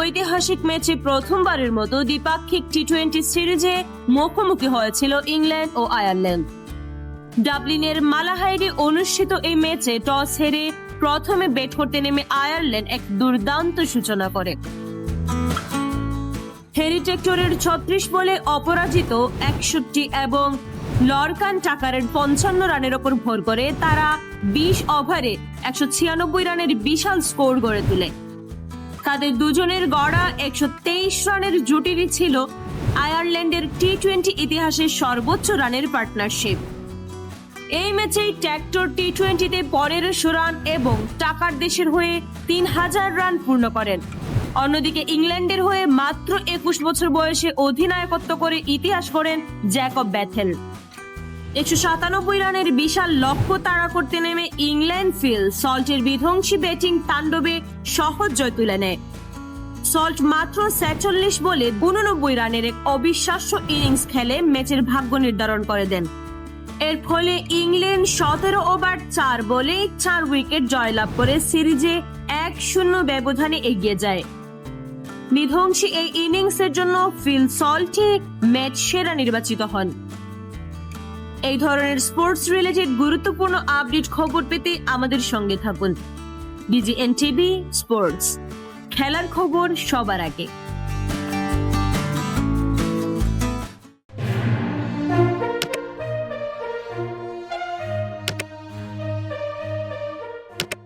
ঐতিহাসিক ম্যাচে প্রথমবারের মতো দ্বিপাক্ষিক টি টোয়েন্টি সিরিজে মুখোমুখি হয়েছিল ইংল্যান্ড ও আয়ারল্যান্ড। ডাবলিনের মালাহাইডে অনুষ্ঠিত এই ম্যাচে টস হেরে প্রথমে ব্যাট করতে নেমে আয়ারল্যান্ড এক দুর্দান্ত সূচনা করে। হেরিটেক্টরের ছত্রিশ বলে অপরাজিত একষট্টি এবং লরকান টাকারের পঞ্চান্ন রানের ওপর ভর করে তারা বিশ ওভারে একশো ছিয়ানব্বই রানের বিশাল স্কোর গড়ে তোলে। তাদের দুজনের গড়া একশো তেইশ রানের জুটিরই ছিল আয়ারল্যান্ডের টি টোয়েন্টি ইতিহাসের সর্বোচ্চ রানের পার্টনারশিপ। এই ম্যাচেই ট্র্যাক্টর টি টোয়েন্টিতে পনেরোশো রান এবং টাকার দেশের হয়ে তিন হাজার রান পূর্ণ করেন। অন্যদিকে ইংল্যান্ডের হয়ে মাত্র একুশ বছর বয়সে অধিনায়কত্ব করে ইতিহাস করেন জ্যাকব ব্যাথেল। একশো সাতানব্বই রানের বিশাল লক্ষ্য তাড়া করতে নেমে ইংল্যান্ড ফিল সল্টের বিধ্বংসী ব্যাটিং তাণ্ডবে সহজ জয় তুলে নেয়। সল্ট মাত্র ছেচল্লিশ বলে উননব্বই রানের এক অবিশ্বাস্য ইনিংস খেলে ম্যাচের ভাগ্য নির্ধারণ করে দেন। এর ফলে ইংল্যান্ড সতেরো ওভার চার বলে চার উইকেট জয়লাভ করে সিরিজে এক শূন্য ব্যবধানে এগিয়ে যায়। বিধ্বংসী এই ইনিংসের জন্য ফিল সল্টে ম্যাচ সেরা নির্বাচিত হন। এই ধরনের স্পোর্টস রিলেটেড গুরুত্বপূর্ণ আপডেট খবর পেতে আমাদের সঙ্গে থাকুন। বিজিএন টিভি স্পোর্টস খেলার খবর সবার আগে।